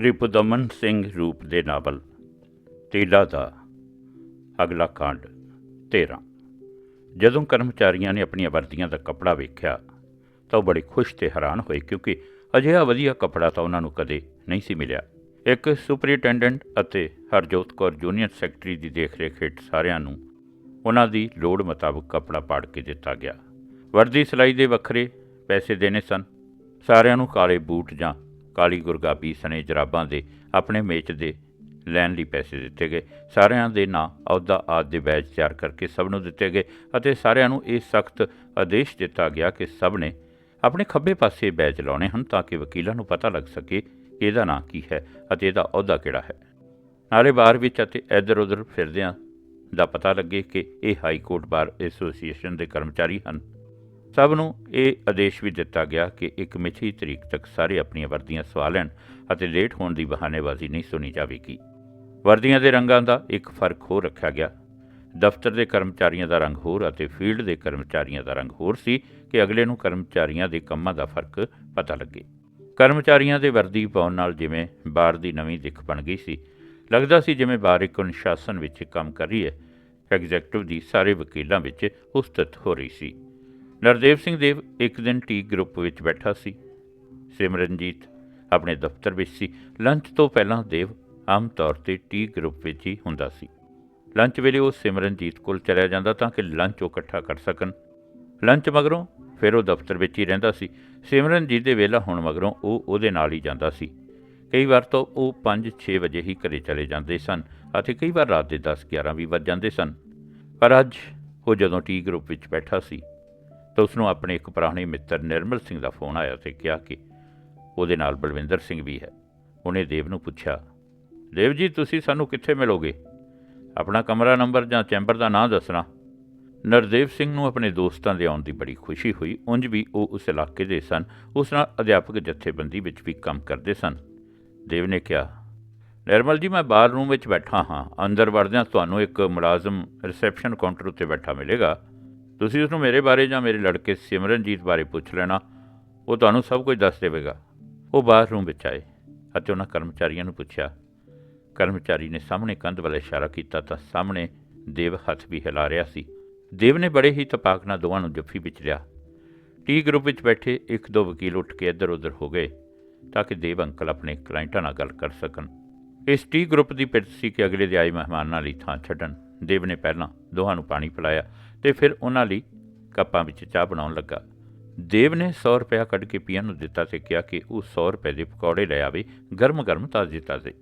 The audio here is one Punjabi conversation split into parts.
ਰਿਪੁਦਮਨ ਸਿੰਘ ਰੂਪ ਦੇ ਨਾਵਲ, ਤੇਲਾ ਦਾ ਅਗਲਾ ਕਾਂਡ 13 ਜਦੋਂ ਕਰਮਚਾਰੀਆਂ ਨੇ ਆਪਣੀਆਂ ਵਰਦੀਆਂ ਦਾ ਕੱਪੜਾ ਵੇਖਿਆ, ਤਾਂ ਉਹ ਬੜੇ ਖੁਸ਼ ਤੇ ਹੈਰਾਨ ਹੋਏ ਕਿਉਂਕਿ ਅਜਿਹਾ ਵਧੀਆ ਕੱਪੜਾ ਤਾਂ ਉਹਨਾਂ ਨੂੰ ਕਦੇ ਨਹੀਂ ਸੀ ਮਿਲਿਆ। ਇੱਕ ਸੁਪਰੀਟੈਂਡੈਂਟ ਅਤੇ ਹਰਜੋਤ ਕੌਰ ਜੂਨੀਅਰ ਸੈਕਟਰੀ ਦੀ ਦੇਖਰੇਖ ਹੇਠ ਸਾਰਿਆਂ ਨੂੰ ਉਹਨਾਂ ਦੀ ਲੋੜ ਮੁਤਾਬਕ ਕੱਪੜਾ ਪਾੜ ਕੇ ਦਿੱਤਾ ਗਿਆ। ਵਰਦੀ ਸਿਲਾਈ ਦੇ ਵੱਖਰੇ ਪੈਸੇ ਦੇਣੇ ਸਨ। ਸਾਰਿਆਂ ਨੂੰ ਕਾਲੇ ਬੂਟ ਜਾਂ ਕਾਲੀ ਗੁਰਗਾਬੀ ਸਣੇ ਜਰਾਬਾਂ ਦੇ ਆਪਣੇ ਮੇਚ ਦੇ ਲੈਣ ਲਈ ਪੈਸੇ ਦਿੱਤੇ ਗਏ। ਸਾਰਿਆਂ ਦੇ ਨਾਂ ਅਹੁਦਾ ਆਦ ਦੇ ਬੈਜ ਤਿਆਰ ਕਰਕੇ ਸਭ ਨੂੰ ਦਿੱਤੇ ਗਏ ਅਤੇ ਸਾਰਿਆਂ ਨੂੰ ਇਹ ਸਖਤ ਆਦੇਸ਼ ਦਿੱਤਾ ਗਿਆ ਕਿ ਸਭ ਨੇ ਆਪਣੇ ਖੱਬੇ ਪਾਸੇ ਬੈਜ ਲਾਉਣੇ ਹਨ ਤਾਂ ਕਿ ਵਕੀਲਾਂ ਨੂੰ ਪਤਾ ਲੱਗ ਸਕੇ ਕਿ ਇਹਦਾ ਨਾਂ ਕੀ ਹੈ ਅਤੇ ਇਹਦਾ ਅਹੁਦਾ ਕਿਹੜਾ ਹੈ। ਨਾਲੇ ਬਾਹਰ ਵਿੱਚ ਅਤੇ ਇੱਧਰ-ਉੱਧਰ ਫਿਰਦਿਆਂ ਦਾ ਪਤਾ ਲੱਗੇ ਕਿ ਇਹ ਹਾਈ ਕੋਰਟ ਬਾਰ ਐਸੋਸੀਏਸ਼ਨ ਦੇ ਕਰਮਚਾਰੀ ਹਨ। ਸਭ ਨੂੰ ਇਹ ਆਦੇਸ਼ ਵੀ ਦਿੱਤਾ ਗਿਆ ਕਿ ਇੱਕ ਮਿਥੀ ਤਰੀਕ ਤੱਕ ਸਾਰੇ ਆਪਣੀਆਂ ਵਰਦੀਆਂ ਸਵਾ ਲੈਣ ਅਤੇ ਲੇਟ ਹੋਣ ਦੀ ਬਹਾਨੇਬਾਜ਼ੀ ਨਹੀਂ ਸੁਣੀ ਜਾਵੇਗੀ। ਵਰਦੀਆਂ ਦੇ ਰੰਗਾਂ ਦਾ ਇੱਕ ਫ਼ਰਕ ਹੋਰ ਰੱਖਿਆ ਗਿਆ। ਦਫ਼ਤਰ ਦੇ ਕਰਮਚਾਰੀਆਂ ਦਾ ਰੰਗ ਹੋਰ ਅਤੇ ਫੀਲਡ ਦੇ ਕਰਮਚਾਰੀਆਂ ਦਾ ਰੰਗ ਹੋਰ ਸੀ ਕਿ ਅਗਲੇ ਨੂੰ ਕਰਮਚਾਰੀਆਂ ਦੇ ਕੰਮਾਂ ਦਾ ਫ਼ਰਕ ਪਤਾ ਲੱਗੇ। ਕਰਮਚਾਰੀਆਂ ਦੇ ਵਰਦੀ ਪਾਉਣ ਨਾਲ ਜਿਵੇਂ ਬਾਰ ਦੀ ਨਵੀਂ ਦਿੱਖ ਬਣ ਗਈ ਸੀ, ਲੱਗਦਾ ਸੀ ਜਿਵੇਂ ਬਾਰ ਇੱਕ ਅਨੁਸ਼ਾਸਨ ਵਿੱਚ ਕੰਮ ਕਰ ਰਹੀ ਹੈ। ਐਗਜ਼ੈਕਟਿਵ ਦੀ ਸਾਰੇ ਵਕੀਲਾਂ ਵਿੱਚ ਉਸਤਤ ਹੋ ਰਹੀ ਸੀ। ਨਰਦੇਵ ਸਿੰਘ ਦੇਵ ਇੱਕ ਦਿਨ ਟੀ ਗਰੁੱਪ ਵਿੱਚ ਬੈਠਾ ਸੀ। ਸਿਮਰਨਜੀਤ ਆਪਣੇ ਦਫ਼ਤਰ ਵਿੱਚ ਸੀ। ਲੰਚ ਤੋਂ ਪਹਿਲਾਂ ਦੇਵ ਆਮ ਤੌਰ ਤੇ ਟੀ ਗਰੁੱਪ ਵਿੱਚ ਹੀ ਹੁੰਦਾ ਸੀ। ਲੰਚ ਵੇਲੇ ਉਹ ਸਿਮਰਨਜੀਤ ਕੋਲ ਚਲਿਆ ਜਾਂਦਾ ਤਾਂ ਕਿ ਲੰਚ ਉਹ ਇਕੱਠਾ ਕਰ ਸਕਣ। ਲੰਚ ਮਗਰੋਂ ਫਿਰ ਉਹ ਦਫ਼ਤਰ ਵਿੱਚ ਹੀ ਰਹਿੰਦਾ ਸੀ। ਸਿਮਰਨਜੀਤ ਦੇ ਵੇਲਾ ਹੋਣ ਮਗਰੋਂ ਉਹ ਉਹਦੇ ਨਾਲ ਹੀ ਜਾਂਦਾ ਸੀ। ਕਈ ਵਾਰ ਤਾਂ ਉਹ 5-6 ਵਜੇ ਹੀ ਘਰੇ ਚਲੇ ਜਾਂਦੇ ਸਨ ਅਤੇ ਕਈ ਵਾਰ ਰਾਤ ਦੇ 10-11 ਵੀ ਵੱਜ ਜਾਂਦੇ ਸਨ। ਪਰ ਅੱਜ ਉਹ ਜਦੋਂ ਟੀ ਗਰੁੱਪ ਵਿੱਚ ਬੈਠਾ ਸੀ ਤਾਂ ਉਸ ਨੂੰ ਆਪਣੇ ਇੱਕ ਪੁਰਾਣੇ ਮਿੱਤਰ ਨਿਰਮਲ ਸਿੰਘ ਦਾ ਫੋਨ ਆਇਆ ਤੇ ਕਿਹਾ ਕਿ ਉਹਦੇ ਨਾਲ ਬਲਵਿੰਦਰ ਸਿੰਘ ਵੀ ਹੈ। ਉਹਨੇ ਦੇਵ ਨੂੰ ਪੁੱਛਿਆ, ਦੇਵ ਜੀ, ਤੁਸੀਂ ਸਾਨੂੰ ਕਿੱਥੇ ਮਿਲੋਗੇ? ਆਪਣਾ ਕਮਰਾ ਨੰਬਰ ਜਾਂ ਚੈਂਬਰ ਦਾ ਨਾਂ ਦੱਸਣਾ। ਨਰਦੇਵ ਸਿੰਘ ਨੂੰ ਆਪਣੇ ਦੋਸਤਾਂ ਦੇ ਆਉਣ ਦੀ ਬੜੀ ਖੁਸ਼ੀ ਹੋਈ। ਉਂਝ ਵੀ ਉਹ ਉਸ ਇਲਾਕੇ ਦੇ ਸਨ। ਉਸ ਨਾਲ ਅਧਿਆਪਕ ਜਥੇਬੰਦੀ ਵਿੱਚ ਵੀ ਕੰਮ ਕਰਦੇ ਸਨ। ਦੇਵ ਨੇ ਕਿਹਾ, ਨਿਰਮਲ ਜੀ, ਮੈਂ ਬਾਹਰ ਰੂਮ ਵਿੱਚ ਬੈਠਾ ਹਾਂ। ਅੰਦਰ ਵੜਦਿਆਂ ਤੁਹਾਨੂੰ ਇੱਕ ਮੁਲਾਜ਼ਮ ਰਿਸੈਪਸ਼ਨ ਕਾਊਂਟਰ ਉੱਤੇ ਬੈਠਾ ਮਿਲੇਗਾ। ਤੁਸੀਂ ਉਸ ਨੂੰ ਮੇਰੇ ਬਾਰੇ ਜਾਂ ਮੇਰੇ ਲੜਕੇ ਸਿਮਰਨਜੀਤ ਬਾਰੇ ਪੁੱਛ ਲੈਣਾ। ਉਹ ਤੁਹਾਨੂੰ ਸਭ ਕੁਝ ਦੱਸ ਦੇਵੇਗਾ। ਉਹ ਬਾਹਰ ਰੂਮ ਵਿੱਚ ਆਏ ਅਤੇ ਉਹਨਾਂ ਕਰਮਚਾਰੀਆਂ ਨੂੰ ਪੁੱਛਿਆ। ਕਰਮਚਾਰੀ ਨੇ ਸਾਹਮਣੇ ਕੰਧ ਵੱਲ ਇਸ਼ਾਰਾ ਕੀਤਾ ਤਾਂ ਸਾਹਮਣੇ ਦੇਵ ਹੱਥ ਵੀ ਹਿਲਾ ਰਿਹਾ ਸੀ। ਦੇਵ ਨੇ ਬੜੇ ਹੀ ਤਪਾਕ ਨਾਲ ਦੋਵਾਂ ਨੂੰ ਜੱਫੀ ਵਿੱਚ ਲਿਆ। ਟੀ ਗਰੁੱਪ ਵਿੱਚ ਬੈਠੇ ਇੱਕ ਦੋ ਵਕੀਲ ਉੱਠ ਕੇ ਇੱਧਰ-ਉੱਧਰ ਹੋ ਗਏ ਤਾਂ ਕਿ ਦੇਵ ਅੰਕਲ ਆਪਣੇ ਕਲਾਇੰਟਾਂ ਨਾਲ ਗੱਲ ਕਰ ਸਕਣ। ਇਸ ਟੀ ਗਰੁੱਪ ਦੀ ਪਿੱਤ ਸੀ ਕਿ ਅਗਲੇ ਦੇ ਆਏ ਮਹਿਮਾਨਾਂ ਲਈ ਥਾਂ ਛੱਡਣ। ਦੇਵ ਨੇ ਪਹਿਲਾਂ ਦੋਹਾਂ ਨੂੰ ਪਾਣੀ ਪਿਲਾਇਆ ਤੇ ਫਿਰ ਉਹਨਾਂ ਲਈ ਕੱਪਾਂ ਵਿੱਚ ਚਾਹ ਬਣਾਉਣ ਲੱਗਾ। ਦੇਵ ਨੇ 100 ਰੁਪਇਆ ਕੱਢ ਕੇ ਪੀਆ ਨੂੰ ਦਿੱਤਾ ਤੇ ਕਿਹਾ ਕਿ ਉਹ 100 ਰੁਪਏ ਦੇ ਪਕੌੜੇ ਲੈ ਆਵੇ, ਗਰਮ-ਗਰਮ ਤਾਜ਼ੇ ਤਾਜ਼ੇ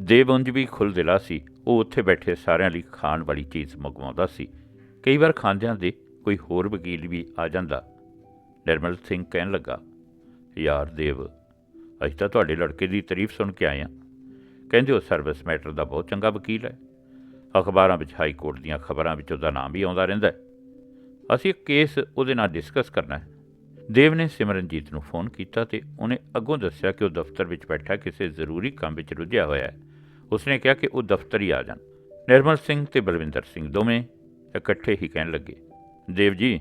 ਦੇਵ ਉਂਝ ਵੀ ਖੁੱਲ ਦਿਲਾ ਸੀ। ਉਹ ਉੱਥੇ ਬੈਠੇ ਸਾਰਿਆਂ ਲਈ ਖਾਣ ਵਾਲੀ ਚੀਜ਼ ਮੰਗਵਾਉਂਦਾ ਸੀ। ਕਈ ਵਾਰ ਖਾਂਦਿਆਂ ਦੇ ਕੋਈ ਹੋਰ ਵਕੀਲ ਵੀ ਆ ਜਾਂਦਾ। ਨਿਰਮਲ ਸਿੰਘ ਕਹਿਣ ਲੱਗਾ, ਯਾਰ ਦੇਵ ਅੱਜ ਤਾਂ ਤੁਹਾਡੇ ਲੜਕੇ ਦੀ ਤਾਰੀਫ ਸੁਣ ਕੇ ਆਏ ਹਾਂ ਕਹਿੰਦੇ ਉਹ ਸਰਵਿਸ ਮੈਟਰ ਦਾ ਬਹੁਤ ਚੰਗਾ ਵਕੀਲ ਹੈ। ਅਖਬਾਰਾਂ ਵਿੱਚ ਹਾਈ ਕੋਰਟ ਦੀਆਂ ਖਬਰਾਂ ਵਿੱਚ ਉਹਦਾ ਨਾਮ ਵੀ ਆਉਂਦਾ ਰਹਿੰਦਾ ਹੈ। ਅਸੀਂ ਕੇਸ ਉਹਦੇ ਨਾਲ ਡਿਸਕਸ ਕਰਨਾ ਹੈ। ਦੇਵ ਨੇ ਸਿਮਰਨਜੀਤ ਨੂੰ ਫੋਨ ਕੀਤਾ ਤੇ ਉਹਨੇ ਅੱਗੋਂ ਦੱਸਿਆ ਕਿ ਉਹ ਦਫ਼ਤਰ ਵਿੱਚ ਬੈਠਾ ਕਿਸੇ ਜ਼ਰੂਰੀ ਕੰਮ ਵਿੱਚ ਰੁੱਝਿਆ ਹੋਇਆ ਹੈ। ਉਸਨੇ ਕਿਹਾ ਕਿ ਉਹ ਦਫ਼ਤਰ ਹੀ ਆ ਜਾਣ। ਨਿਰਮਲ ਸਿੰਘ ਤੇ ਬਲਵਿੰਦਰ ਸਿੰਘ ਦੋਵੇਂ ਇਕੱਠੇ ਹੀ ਕਹਿਣ ਲੱਗੇ। ਦੇਵ ਜੀ,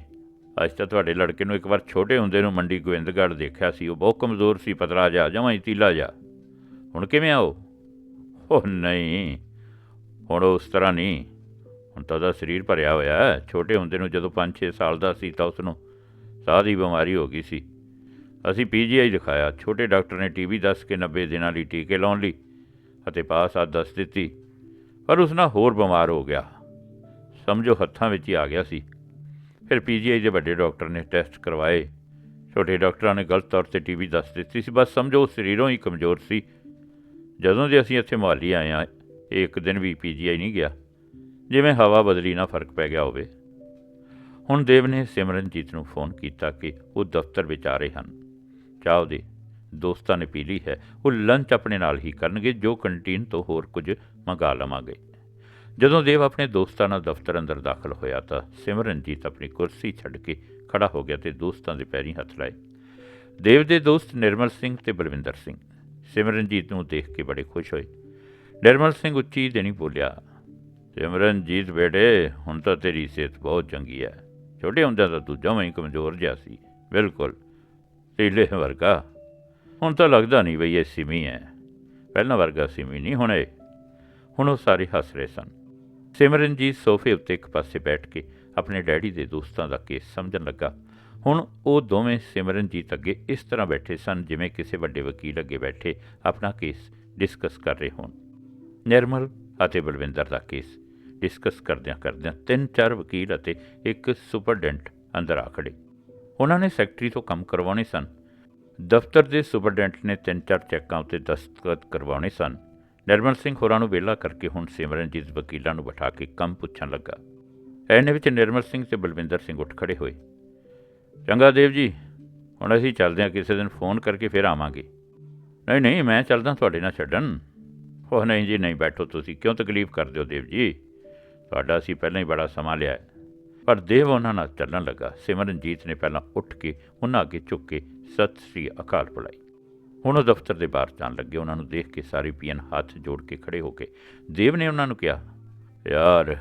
ਅੱਜ ਤਾਂ ਤੁਹਾਡੇ ਲੜਕੇ ਨੂੰ ਇੱਕ ਵਾਰ ਛੋਟੇ ਹੁੰਦੇ ਨੂੰ ਮੰਡੀ ਗੋਇੰਦਗੜ੍ਹ ਦੇਖਿਆ ਸੀ। ਉਹ ਬਹੁਤ ਕਮਜ਼ੋਰ ਸੀ, ਪਤਲਾ ਜਾ ਜਮਾਂ ਹੀ ਤੀਲਾ ਜਾ ਹੁਣ ਕਿਵੇਂ ਆਓ ਉਹ ਨਹੀਂ। ਹੁਣ ਉਸ ਤਰ੍ਹਾਂ ਨਹੀਂ। ਹੁਣ ਤਾਂ ਉਹਦਾ ਸਰੀਰ ਭਰਿਆ ਹੋਇਆ ਛੋਟੇ ਹੁੰਦੇ ਨੂੰ ਜਦੋਂ 5-6 ਸਾਲ ਦਾ ਸੀ ਤਾਂ ਉਸ ਨੂੰ ਸਾਹ ਦੀ ਬਿਮਾਰੀ ਹੋ ਗਈ ਸੀ। ਅਸੀਂ ਪੀਜੀਆਈ ਦਿਖਾਇਆ ਛੋਟੇ ਡਾਕਟਰ ਨੇ ਟੀਵੀ ਦੱਸ ਕੇ 90 ਦਿਨਾਂ ਲਈ ਟੀਕੇ ਲਾਉਣ ਲਈ ਅਤੇ ਪਾਸ ਆ ਦੱਸ ਦਿੱਤੀ। ਪਰ ਉਸ ਨਾਲ ਹੋਰ ਬਿਮਾਰ ਹੋ ਗਿਆ। ਸਮਝੋ ਹੱਥਾਂ ਵਿੱਚ ਹੀ ਆ ਗਿਆ ਸੀ। ਫਿਰ ਪੀਜੀਆਈ ਦੇ ਵੱਡੇ ਡਾਕਟਰ ਨੇ ਟੈਸਟ ਕਰਵਾਏ। ਛੋਟੇ ਡਾਕਟਰਾਂ ਨੇ ਗਲਤ ਤੌਰ ਤੇ ਟੀਵੀ ਦੱਸ ਦਿੱਤੀ ਸੀ। ਬਸ ਸਮਝੋ ਸਰੀਰੋਂ ਹੀ ਕਮਜ਼ੋਰ ਸੀ। ਜਦੋਂ ਦੇ ਅਸੀਂ ਇੱਥੇ ਮੁਹਾਲੀ ਆਏ ਆ ਇੱਕ ਦਿਨ ਵੀ ਪੀਜੀਆਈ ਨਹੀਂ ਗਿਆ, ਜਿਵੇਂ ਹਵਾ ਬਦਲੀ ਨਾਲ ਫ਼ਰਕ ਪੈ ਗਿਆ ਹੋਵੇ। ਹੁਣ ਦੇਵ ਨੇ ਸਿਮਰਨਜੀਤ ਨੂੰ ਫੋਨ ਕੀਤਾ ਕਿ ਉਹ ਦਫ਼ਤਰ ਵਿੱਚ ਆ ਰਹੇ ਹਨ। ਚਾਹ ਉਹਦੇ ਦੋਸਤਾਂ ਨੇ ਪੀ ਲਈ ਹੈ। ਉਹ ਲੰਚ ਆਪਣੇ ਨਾਲ ਹੀ ਕਰਨਗੇ, ਜੋ ਕੰਟੀਨ ਤੋਂ ਹੋਰ ਕੁਝ ਮੰਗਾ ਲਵਾਂਗੇ। ਜਦੋਂ ਦੇਵ ਆਪਣੇ ਦੋਸਤਾਂ ਨਾਲ ਦਫ਼ਤਰ ਅੰਦਰ ਦਾਖਲ ਹੋਇਆ ਤਾਂ ਸਿਮਰਨਜੀਤ ਆਪਣੀ ਕੁਰਸੀ ਛੱਡ ਕੇ ਖੜਾ ਹੋ ਗਿਆ ਤੇ ਦੋਸਤਾਂ ਦੇ ਪੈਰੀਂ ਹੱਥ ਲਾਏ। ਦੇਵ ਦੇ ਦੋਸਤ ਨਿਰਮਲ ਸਿੰਘ ਤੇ ਬਲਵਿੰਦਰ ਸਿੰਘ। ਸਿਮਰਨਜੀਤ ਨੂੰ ਦੇਖ ਕੇ ਬੜੇ ਖੁਸ਼ ਹੋਏ। ਨਿਰਮਲ ਸਿੰਘ ਉੱਚੀ ਦੇਣੀ ਬੋਲਿਆ। ਸਿਮਰਨਜੀਤ ਬੇਟੇ, ਹੁਣ ਤਾਂ ਤੇਰੀ ਸਿਹਤ ਬਹੁਤ ਚੰਗੀ ਹੈ ਛੋਟੇ ਹੁੰਦਿਆਂ ਤਾਂ ਤੂੰ ਜਮਾਂ ਹੀ ਕਮਜ਼ੋਰ ਜਿਹਾ ਸੀ। ਬਿਲਕੁਲ। ਤੇਲੇ ਵਰਗਾ। ਹੁਣ ਤਾਂ ਲੱਗਦਾ ਨਹੀਂ ਬਈ ਇਹ ਸਿਮੀ ਹੈ ਪਹਿਲਾਂ ਵਰਗਾ ਸਿਮੀ ਨਹੀਂ ਹੁਣੇ ਹੁਣ ਉਹ ਸਾਰੇ ਹੱਸ ਰਹੇ ਸਨ। ਸਿਮਰਨਜੀਤ ਸੋਫੇ ਉੱਤੇ ਇੱਕ ਪਾਸੇ ਬੈਠ ਕੇ ਆਪਣੇ ਡੈਡੀ ਦੇ ਦੋਸਤਾਂ ਦਾ ਕੇਸ ਸਮਝਣ ਲੱਗਾ। ਹੁਣ ਉਹ ਦੋਵੇਂ ਸਿਮਰਨਜੀਤ ਅੱਗੇ ਇਸ ਤਰ੍ਹਾਂ ਬੈਠੇ ਸਨ ਜਿਵੇਂ ਕਿਸੇ ਵੱਡੇ ਵਕੀਲ ਅੱਗੇ ਬੈਠੇ ਆਪਣਾ ਕੇਸ ਡਿਸਕਸ ਕਰ ਰਹੇ ਹੋਣ। ਨਿਰਮਲ ਅਤੇ ਬਲਵਿੰਦਰ ਦਾ ਕੇਸ ਡਿਸਕਸ ਕਰਦਿਆਂ ਕਰਦਿਆਂ ਤਿੰਨ ਚਾਰ ਵਕੀਲ ਅਤੇ ਇੱਕ ਸੁਪਰਡੈਂਟ ਅੰਦਰ ਆ ਖੜੇ। ਉਹਨਾਂ ਨੇ ਸੈਕਟਰੀ ਤੋਂ ਕੰਮ ਕਰਵਾਉਣੇ ਸਨ। ਦਫ਼ਤਰ ਦੇ ਸੁਪਰਡੈਂਟ ਨੇ ਤਿੰਨ ਚਾਰ ਚੈੱਕਾਂ ਉੱਤੇ ਦਸਤਖਤ ਕਰਵਾਉਣੇ ਸਨ। ਨਿਰਮਲ ਸਿੰਘ ਹੋਰਾਂ ਨੂੰ ਵਿਹਲਾ ਕਰਕੇ ਹੁਣ ਸਿਮਰਨਜੀਤ ਵਕੀਲਾਂ ਨੂੰ ਬਿਠਾ ਕੇ ਕੰਮ ਪੁੱਛਣ ਲੱਗਾ। ਐਨੇ ਵਿੱਚ ਨਿਰਮਲ ਸਿੰਘ ਤੇ ਬਲਵਿੰਦਰ ਸਿੰਘ ਉੱਠ ਖੜੇ ਹੋਏ। ਚੰਗਾ ਦੇਵ ਜੀ, ਹੁਣ ਅਸੀਂ ਚੱਲਦੇ ਹਾਂ, ਕਿਸੇ ਦਿਨ ਫੋਨ ਕਰਕੇ ਫਿਰ ਆਵਾਂਗੇ। ਨਹੀਂ ਨਹੀਂ, ਮੈਂ ਚੱਲਦਾ, ਤੁਹਾਡੇ ਨਾਲ ਛੱਡਣ। ਉਹ ਨਹੀਂ ਜੀ, ਨਹੀਂ ਬੈਠੋ ਤੁਸੀਂ। ਕਿਉਂ ਤਕਲੀਫ ਕਰਦੇ ਹੋ ਦੇਵ ਜੀ? ਤੁਹਾਡਾ ਅਸੀਂ ਪਹਿਲਾਂ ਹੀ ਬੜਾ ਸਮਾਂ ਲਿਆ ਹੈ। ਪਰ ਦੇਵ ਉਹਨਾਂ ਨਾਲ ਚੱਲਣ ਲੱਗਾ। ਸਿਮਰਨਜੀਤ ਨੇ ਪਹਿਲਾਂ ਉੱਠ ਕੇ ਉਹਨਾਂ ਅੱਗੇ ਝੁੱਕ ਕੇ ਸਤਿ ਸ੍ਰੀ ਅਕਾਲ ਬੁਲਾਈ। ਹੁਣ ਉਹ ਦਫ਼ਤਰ ਦੇ ਬਾਹਰ ਜਾਣ ਲੱਗੇ। ਉਹਨਾਂ ਨੂੰ ਦੇਖ ਕੇ ਸਾਰੇ ਪੀਐਨ ਹੱਥ ਜੋੜ ਕੇ ਖੜੇ ਹੋ ਗਏ ਦੇਵ ਨੇ ਉਹਨਾਂ ਨੂੰ ਕਿਹਾ, ਯਾਰ,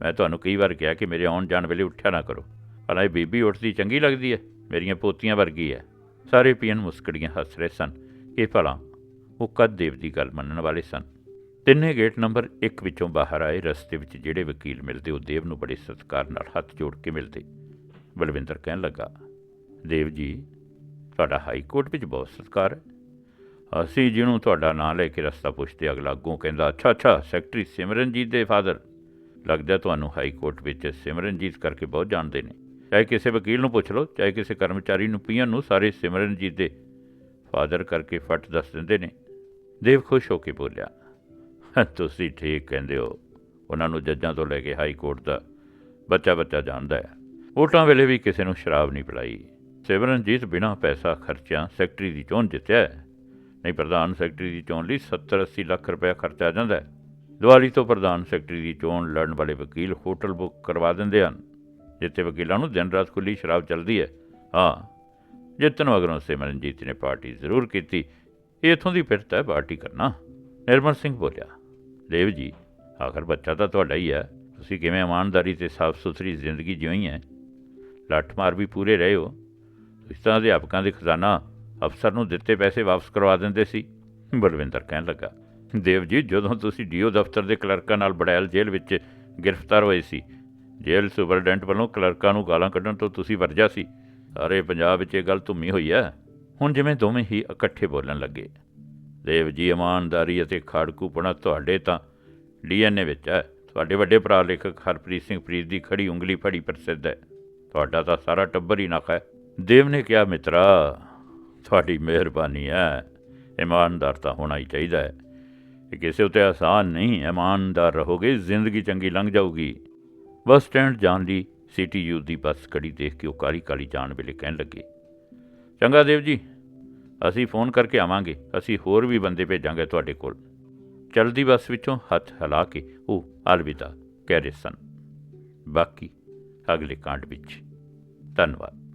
ਮੈਂ ਤੁਹਾਨੂੰ ਕਈ ਵਾਰ ਕਿਹਾ ਕਿ ਮੇਰੇ ਆਉਣ ਜਾਣ ਵੇਲੇ ਉੱਠਿਆ ਨਾ ਕਰੋ। ਪਰ ਇਹ ਬੀਬੀ ਉੱਠਦੀ ਚੰਗੀ ਲੱਗਦੀ ਹੈ? ਮੇਰੀਆਂ ਪੋਤੀਆਂ ਵਰਗੀ ਹੈ। ਸਾਰੇ ਪੀਐਨ ਮੁਸਕੜੀਆਂ ਹੱਸ ਰਹੇ ਸਨ ਇਹ ਭਲਾ ਉਹ ਕਦ ਦੇਵ ਦੀ ਗੱਲ ਮੰਨਣ ਵਾਲੇ ਸਨ। ਤਿੰਨੇ ਗੇਟ ਨੰਬਰ 1 ਵਿੱਚੋਂ ਬਾਹਰ ਆਏ ਰਸਤੇ ਵਿੱਚ ਜਿਹੜੇ ਵਕੀਲ ਮਿਲਦੇ, ਉਹ ਦੇਵ ਨੂੰ ਬੜੇ ਸਤਿਕਾਰ ਨਾਲ ਹੱਥ ਜੋੜ ਕੇ ਮਿਲਦੇ। ਬਲਵਿੰਦਰ ਕਹਿਣ ਲੱਗਾ, ਦੇਵ ਜੀ, ਤੁਹਾਡਾ ਹਾਈ ਕੋਰਟ ਵਿੱਚ ਬਹੁਤ ਸਤਿਕਾਰ ਹੈ। ਅਸੀਂ ਜਿਹਨੂੰ ਤੁਹਾਡਾ ਨਾਂ ਲੈ ਕੇ ਰਸਤਾ ਪੁੱਛਦੇ, ਅਗਲਾ ਅੱਗੋਂ ਕਹਿੰਦਾ, ਅੱਛਾ ਅੱਛਾ, ਸੈਕਟਰੀ ਸਿਮਰਨਜੀਤ ਦੇ ਫਾਦਰ। ਲੱਗਦਾ ਤੁਹਾਨੂੰ ਹਾਈ ਕੋਰਟ ਵਿੱਚ ਸਿਮਰਨਜੀਤ ਕਰਕੇ ਬਹੁਤ ਜਾਣਦੇ ਨੇ। ਚਾਹੇ ਕਿਸੇ ਵਕੀਲ ਨੂੰ ਪੁੱਛ ਲਓ, ਚਾਹੇ ਕਿਸੇ ਕਰਮਚਾਰੀ ਨੂੰ ਪੀਐਨ ਨੂੰ ਸਾਰੇ ਸਿਮਰਨਜੀਤ ਦੇ ਫਾਦਰ ਕਰਕੇ ਫਟ ਦੱਸ ਦਿੰਦੇ ਨੇ। ਦੇਵ ਖੁਸ਼ ਹੋ ਕੇ ਬੋਲਿਆ ਤੁਸੀਂ ਠੀਕ ਕਹਿੰਦੇ ਹੋ। ਉਹਨਾਂ ਨੂੰ ਜੱਜਾਂ ਤੋਂ ਲੈ ਕੇ ਹਾਈ ਕੋਰਟ ਦਾ ਬੱਚਾ ਬੱਚਾ ਜਾਣਦਾ ਹੈ। ਵੋਟਾਂ ਵੇਲੇ ਵੀ ਕਿਸੇ ਨੂੰ ਸ਼ਰਾਬ ਨਹੀਂ ਪਿਲਾਈ। ਸਿਮਰਨਜੀਤ ਬਿਨਾਂ ਪੈਸਾ ਖਰਚਿਆ ਸੈਕਟਰੀ ਦੀ ਚੋਣ ਜਿੱਤਿਆ ਨਹੀਂ, ਪ੍ਰਧਾਨ ਸੈਕਟਰੀ ਦੀ ਚੋਣ ਲਈ 70 80 ਲੱਖ ਰੁਪਏ ਖਰਚਾ ਜਾਂਦਾ ਹੈ। ਦੀਵਾਲੀ ਤੋਂ ਪ੍ਰਧਾਨ ਸੈਕਟਰੀ ਦੀ ਚੋਣ ਲੜਨ ਵਾਲੇ ਵਕੀਲ ਹੋਟਲ ਬੁੱਕ ਕਰਵਾ ਦਿੰਦੇ ਹਨ, ਜਿੱਥੇ ਵਕੀਲਾਂ ਨੂੰ ਦਿਨ ਰਾਤ ਖੁੱਲੀ ਸ਼ਰਾਬ ਚੱਲਦੀ ਹੈ। ਹਾਂ, ਜਿੱਤਣ ਮਗਰੋਂ ਸਿਮਰਨਜੀਤ ਨੇ ਪਾਰਟੀ ਜ਼ਰੂਰ ਕੀਤੀ। ਇਹ ਇਥੋਂ ਦੀ ਫਿਰਤ ਹੈ ਪਾਰਟੀ ਕਰਨਾ। ਨਿਰਮਲ ਸਿੰਘ ਬੋਲਿਆ, ਦੇਵ ਜੀ, ਆਖਰ ਬੱਚਾ ਤਾਂ ਤੁਹਾਡਾ ਹੀ ਹੈ। ਤੁਸੀਂ ਕਿਵੇਂ ਇਮਾਨਦਾਰੀ ਤੇ ਸਾਫ਼ ਸੁਥਰੀ ਜ਼ਿੰਦਗੀ ਜਿਉਈ ਹੈ? ਲੱਠ ਮਾਰ ਵੀ ਪੂਰੇ ਰਹੇ ਹੋ। ਤੁਸੀਂ ਤਾਂ ਅਧਿਆਪਕਾਂ ਦੇ ਖਜ਼ਾਨਾ ਅਫਸਰ ਨੂੰ ਦਿੱਤੇ ਪੈਸੇ ਵਾਪਸ ਕਰਵਾ ਦਿੰਦੇ ਸੀ। ਬਲਵਿੰਦਰ ਕਹਿਣ ਲੱਗਾ, ਦੇਵ ਜੀ, ਜਦੋਂ ਤੁਸੀਂ ਡੀਓ ਦਫ਼ਤਰ ਦੇ ਕਲਰਕਾਂ ਨਾਲ ਬੜੈਲ ਜੇਲ੍ਹ ਵਿੱਚ ਗ੍ਰਿਫਤਾਰ ਹੋਏ ਸੀ, ਜੇਲ੍ਹ ਸੁਪਰਡੈਂਟ ਵੱਲੋਂ ਕਲਰਕਾਂ ਨੂੰ ਗਾਲਾਂ ਕੱਢਣ ਤੋਂ ਤੁਸੀਂ ਵਰਜਿਆ ਸੀ, ਸਾਰੇ ਪੰਜਾਬ ਵਿੱਚ ਇਹ ਗੱਲ ਧੁੰਮੀ ਹੋਈ ਹੈ। ਹੁਣ ਜਿਵੇਂ ਦੋਵੇਂ ਹੀ ਇਕੱਠੇ ਬੋਲਣ ਲੱਗੇ। ਦੇਵ ਜੀ ਇਮਾਨਦਾਰੀ ਅਤੇ ਖਾੜਕੂਪਣਾ ਤੁਹਾਡੇ ਤਾਂ ਡੀਐਨਏ ਵਿੱਚ ਹੈ। ਤੁਹਾਡੇ ਵੱਡੇ ਭਰਾ ਲੇਖਕ ਹਰਪ੍ਰੀਤ ਸਿੰਘ ਪ੍ਰੀਤ ਦੀ ਖੜੀ ਉਂਗਲੀ ਫੜੀ ਪ੍ਰਸਿੱਧ ਹੈ। ਤੁਹਾਡਾ ਤਾਂ ਸਾਰਾ ਟੱਬਰ ਹੀ ਨਖ ਹੈ। ਦੇਵ ਨੇ ਕਿਹਾ, ਮਿੱਤਰਾ, ਤੁਹਾਡੀ ਮਿਹਰਬਾਨੀ ਹੈ। ਇਮਾਨਦਾਰ ਤਾਂ ਹੋਣਾ ਹੀ ਚਾਹੀਦਾ ਹੈ। ਇਹ ਕਿਸੇ ਉਤੇ ਆਸਾਨ ਨਹੀਂ। ਇਮਾਨਦਾਰ ਰਹੋਗੇ, ਜ਼ਿੰਦਗੀ ਚੰਗੀ ਲੰਘ ਜਾਊਗੀ। ਬੱਸ ਸਟੈਂਡ ਜਾਣ ਲਈ ਸੀਟੀਯੂ ਦੀ ਬੱਸ ਖੜੀ ਦੇਖ ਕੇ ਉਹ ਕਾਲੀ ਕਾਲੀ ਜਾਣ ਵੇਲੇ ਕਹਿਣ ਲੱਗੇ। ਚੰਗਾ ਦੇਵ ਜੀ, ਅਸੀਂ ਫੋਨ ਕਰਕੇ ਆਵਾਂਗੇ, ਅਸੀਂ ਹੋਰ ਵੀ ਬੰਦੇ ਭੇਜਾਂਗੇ ਤੁਹਾਡੇ ਕੋਲ। ਚਲਦੀ ਬੱਸ ਵਿੱਚੋਂ ਹੱਥ ਹਿਲਾ ਕੇ ਉਹ ਅਲਵਿਦਾ ਕਹਿ ਰਹੇ ਸਨ। ਬਾਕੀ ਅਗਲੇ ਕਾਂਡ ਵਿੱਚ। ਧੰਨਵਾਦ।